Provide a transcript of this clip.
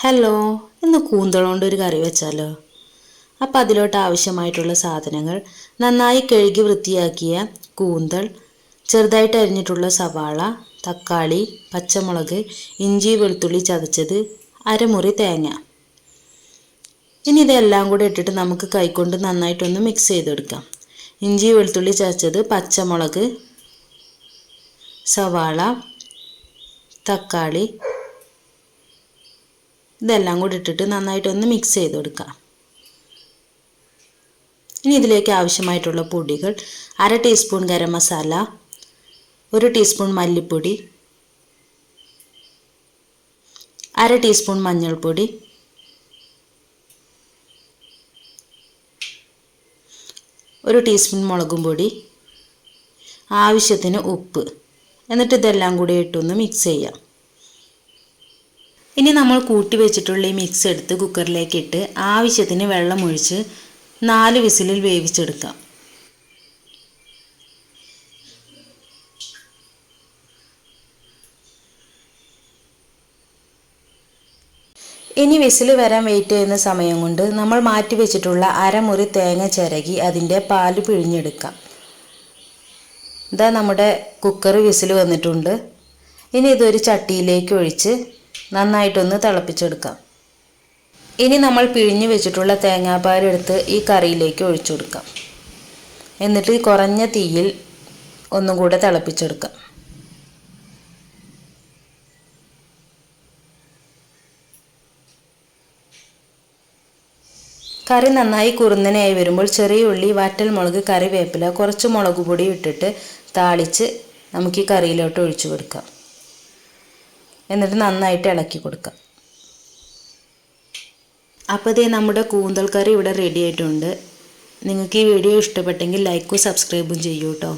Hello ഇന്ന് കൂന്തളോണ്ട് ഒരു കറി വെച്ചാലോ? അപ്പോൾ അതിലോട്ട് ആവശ്യമായിട്ടുള്ള സാധനങ്ങൾ നന്നായി കഴുകി വൃത്തിയാക്കിയ കൂന്തൾ ചെറുതായിട്ട് അരിഞ്ഞിട്ടുള്ള സവാള തക്കാളി പച്ചമുളക് ഇഞ്ചി വെളുത്തുള്ളി ചതച്ചത് അരമുറി തേങ്ങ. ഇനി ഇതെല്ലാം കൂടെ ഇട്ടിട്ട് നമുക്ക് കൈകൊണ്ട് നന്നായിട്ടൊന്ന് മിക്സ് ചെയ്തെടുക്കാം. ഇഞ്ചി വെളുത്തുള്ളി ചതച്ചത് പച്ചമുളക് സവാള തക്കാളി ഇതെല്ലാം കൂടി ഇട്ടിട്ട് നന്നായിട്ടൊന്ന് മിക്സ് ചെയ്ത് കൊടുക്കാം. ഇനി ഇതിലേക്ക് ആവശ്യമായിട്ടുള്ള പൊടികൾ അര ടീസ്പൂൺ ഗരം മസാല ഒരു ടീസ്പൂൺ മല്ലിപ്പൊടി അര ടീസ്പൂൺ മഞ്ഞൾപ്പൊടി ഒരു ടീസ്പൂൺ മുളകും പൊടി ആവശ്യത്തിന് ഉപ്പ്. എന്നിട്ട് ഇതെല്ലാം കൂടി ഇട്ടൊന്ന് മിക്സ് ചെയ്യാം. ഇനി നമ്മൾ കൂട്ടി വെച്ചിട്ടുള്ള ഈ മിക്സ് എടുത്ത് കുക്കറിലേക്ക് ഇട്ട് ആവശ്യത്തിന് വെള്ളം ഒഴിച്ച് നാല് വിസിലിൽ വേവിച്ചെടുക്കാം. ഇനി വിസിൽ വരാൻ വെയിറ്റ് ചെയ്യുന്ന സമയം കൊണ്ട് നമ്മൾ മാറ്റി വെച്ചിട്ടുള്ള അരമുറി തേങ്ങ ചിരകി അതിന്റെ പാൽ പിഴിഞ്ഞെടുക്കാം. ഇതാ നമ്മുടെ കുക്കർ വിസിൽ വന്നിട്ടുണ്ട്. ഇനി ഇതൊരു ചട്ടിയിലേക്ക് ഒഴിച്ച് നന്നായിട്ടൊന്ന് തിളപ്പിച്ചെടുക്കാം. ഇനി നമ്മൾ പിഴിഞ്ഞു വെച്ചിട്ടുള്ള തേങ്ങാപ്പാൽ എടുത്ത് ഈ കറിയിലേക്ക് ഒഴിച്ചു കൊടുക്കാം എന്നിട്ട് കുറഞ്ഞ തീയിൽ ഒന്നും കൂടെ തിളപ്പിച്ചെടുക്കാം. കറി നന്നായി കുറുന്നനായി വരുമ്പോൾ ചെറിയ ഉള്ളി വാറ്റൽ മുളക് കറിവേപ്പില കുറച്ച് മുളക് പൊടി ഇട്ടിട്ട് താളിച്ച് നമുക്ക് ഈ കറിയിലോട്ട് ഒഴിച്ചു കൊടുക്കാം എന്നിട്ട് നന്നായിട്ട് ഇളക്കി കൊടുക്കുക അപ്പോൾ ഇതേ നമ്മുടെ കൂന്തൽ കറി ഇവിടെ റെഡി ആയിട്ടുണ്ട്. നിങ്ങൾക്ക് ഈ വീഡിയോ ഇഷ്ടപ്പെട്ടെങ്കിൽ ലൈക്കും സബ്സ്ക്രൈബും ചെയ്യൂ കേട്ടോ